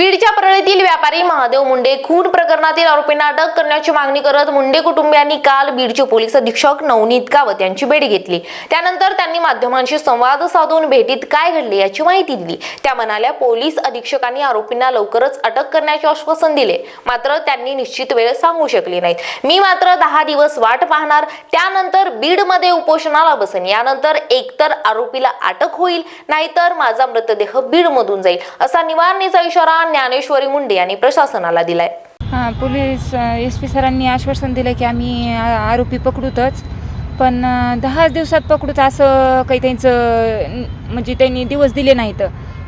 बीडच्या परळीतील व्यापारी महादेव मुंडे खून प्रकरणातील आरोपींना अटक करण्याची मागणी करत मुंडे कुटुंबियांनी काल बीडचे पोलीस अधीक्षक नवनीत कावत यांची भेट घेतली. त्यानंतर त्यांनी माध्यमांशी संवाद साधून भेटीत काय घडले याची माहिती दिली. त्या म्हणाल्या पोलीस अधीक्षकांनी आरोपींना लवकरच अटक करण्याचे आश्वासन दिले. मात्र त्यांनी निश्चित वेळ सांगू शकले नाहीत. मी मात्र दहा दिवस वाट पाहणार. त्यानंतर बीडमध्ये उपोषणाला बसेन. यानंतर एकतर आरोपीला अटक होईल नाहीतर माझा मृतदेह बीडमधून जाईल. असा निवारणीचा इशारा ज्ञानेश्वरी मुंडे यांनी प्रशासनाला दिलाय. हां पोलीस एस पी सरांनी आश्वासन दिलं की आम्ही आरोपी पकडूतच. पण दहाच दहा दिवसात पकडूच असं काही त्यांचं म्हणजे त्यांनी दिवस दिले नाहीत.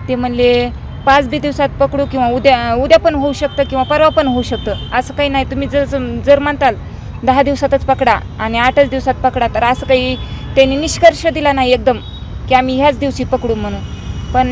ते म्हणले पाच बी दिवसात पकडू किंवा उद्या उद्या पण होऊ शकतं किंवा परवा पण होऊ शकतं. असं काही नाही तुम्ही जर जर म्हणताल दहा दिवसातच पकडा आणि आठच दिवसात पकडा तर असं काही त्यांनी निष्कर्ष दिला नाही एकदम की आम्ही ह्याच दिवशी पकडू म्हणून. पण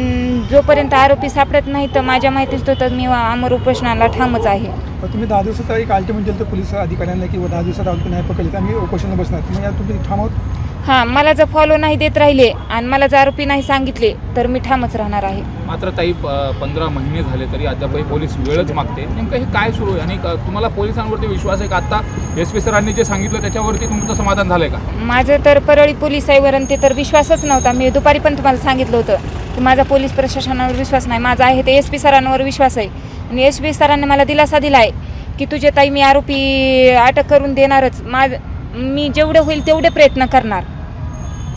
जोपर्यंत आरोपी सापडत नाही तर माझ्या माहितीच तो तर मी अमर उपोषणाला ठामच आहे. तुम्ही दहा दिवसाचा एक अल्टिमेट दिलं तर पोलीस अधिकाऱ्यांना किंवा दहा दिवसात आरोपी नाही पकडले तर आम्ही उपोषणाला बसणार. मग या तुम्ही थांबवत हां मला जर फॉलो नाही देत राहिले आणि मला जर आरोपी नाही सांगितले तर मी ठामच राहणार आहे. मात्र ताई पंधरा महिने झाले तरी अद्यापही पोलीस वेळच मागते. नेमकं हे काय सुरू आहे? आणि तुम्हाला पोलिसांवरती विश्वास आहे का आता एस पी सरांनी जे सांगितलं त्याच्यावरती तुमचं समाधान झालंय का? माझं तर परळी पोलीस आईवर ते तर विश्वासच नव्हता. मी दुपारी पण तुम्हाला सांगितलं होतं की माझा पोलीस प्रशासनावर विश्वास नाही. माझा आहे ते एस पी सरांवर विश्वास आहे. आणि एस पी सरांनी मला दिलासा दिला आहे की तुझे ताई मी आरोपी अटक करून देणारच. माझ मी जेवढे होईल तेवढे प्रयत्न करणार.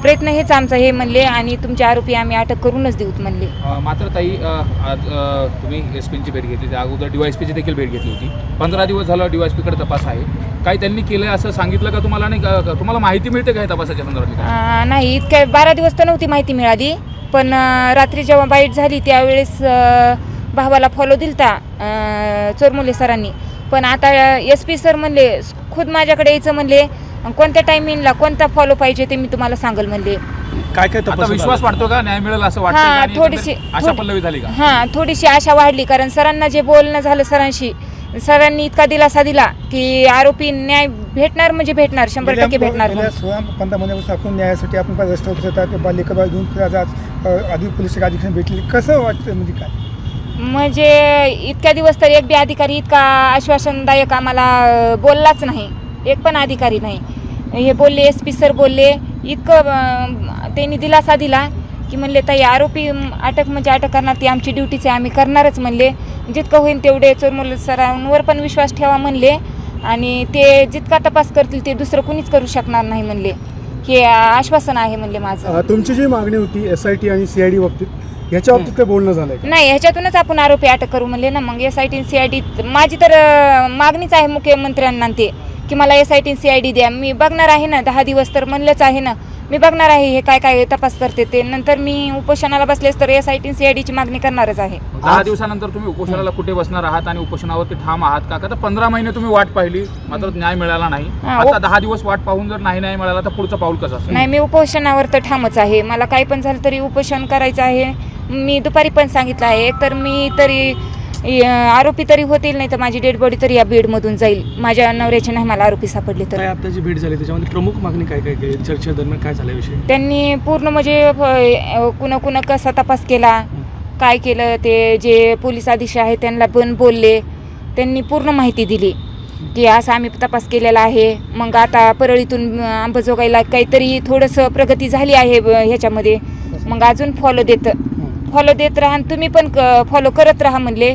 प्रयत्न हेच आमचा हे म्हणले आणि तुमचे आरोपी आम्ही अटक करूनच देऊत म्हणले. अ, मात्र ताई अ, आज अ, तुम्ही एस पीची भेट घेतली. त्या अगोदर डीवायसपीची देखील भेट घेतली होती. पंधरा दिवस झालं डीवायसपीकडे तपास आहे. काय त्यांनी केलं असं सांगितलं का तुम्हाला नाही का का तुम्हाला माहिती मिळते का तपासाच्या संदर्भात अं, नाही इतक्या बारा दिवस तर नव्हती माहिती मिळाली. पण अं, रात्री जेव्हा बाईट झाली त्यावेळेस अं, भावाला फॉलो दिलता अं, चोरमुले सरांनी. पण आता एस पी सर म्हणले खुद माझ्याकडे यायचं म्हणले. कोणत्या टायमिंगला कोणता फॉलो पाहिजे ते मी तुम्हाला सांगल म्हणले. काय काय आता विश्वास वाटतो का? न्याय मिळेल असं वाटतं हां? आणि थोडीशी- एकंदरीत आशा थोडी- पल्लवी झाली का? हां थोडीशी आशा वाढली कारण सरांना जे बोलणं झालं सरांशी सरांनी इतका दिलासा दिला की आरोपी न्याय भेटणार म्हणजे भेटणार शंभर टक्के भेटणार गेल्या म्हणून. सोळा पंधरा महिन्यापासून आपण न्यायासाठी आपण पाहिजे रस्त्यावर फिरतात बालिका घेऊन फिरतात अधिक पोलीस अधिकारी भेटले. कसं वाटतं म्हणजे काय? म्हणजे इतक्या दिवस तर एक बी अधिकारी इतका आश्वासनदायक आम्हाला बोललाच नाही. एक पण अधिकारी नाही. हे बोलले एस पी सर बोलले इतकं त्यांनी दिलासा दिला की म्हणले ताई आरोपी अटक म्हणजे अटक करणार ती आमची ड्युटीच आहे आम्ही करणारच म्हणले. जितकं होईल तेवढे चोरमोल सरांवर पण विश्वास ठेवा म्हणले. आणि ते जितका तपास करतील ते दुसरं कुणीच करू शकणार नाही म्हणले. हे आश्वासन आहे म्हणले माझं. तुमची जी मागणी होती एस आय टी आणि सी आय डी बाबतीत ह्याच्या बाबतीत काही बोलणं झालंय का? नाही ह्याच्यातूनच आपण आरोपी अटक करू म्हणले ना. मग S I T C I D माझी तर अं, मागणीच आहे मुख्यमंत्र्यांना ते. की मला S I T C I D द्या. मी बघणार आहे ना दहा दिवस तर म्हणलंच आहे ना. मी बघणार आहे हे काय काय तपास करते ते. नंतर मी उपोषणाला बसलेस तर S I T C I डीची मागणी करणारच आहे. दहा दिवसानंतर तुम्ही उपोषणाला कुठे बसणार आहात आणि उपोषणावरती ठाम आहात का? आता पंधरा महिने तुम्ही वाट पाहिली मात्र न्याय मिळाला नाही. हा, आता दहा दिवस वाट पाहून जर नाही न्याय मिळाला तर पुढचं पाऊल कसं असेल? नाही मी उपोषणावर तर ठामच आहे. मला काही पण झालं तरी उपोषण करायचं आहे. मी दुपारी पण सांगितलं आहे तर मी तरी आरोपी तरी होतील नाही तर माझी डेड बॉडी तरी या बीडमधून जाईल. माझ्या नवऱ्याचे नाही मला आरोपी सापडले तर. काय भेट झाली त्याच्यामध्ये प्रमुख मागणी काय काय केली चर्चे दरम्यान काय झाल्या विषयी? त्यांनी पूर्ण म्हणजे कुणा कुणा कसा तपास केला काय केलं ते जे पोलीस अधीक्षक आहेत त्यांना पण बोलले. त्यांनी पूर्ण माहिती दिली की असं आम्ही तपास केलेला आहे. मग आता परळीतून अंबाजोगाईला काहीतरी थोडंसं प्रगती झाली आहे ह्याच्यामध्ये. मग अजून फॉलो देत. फॉलो देत राहा आणि तुम्ही पण फॉलो करत राहा म्हणले.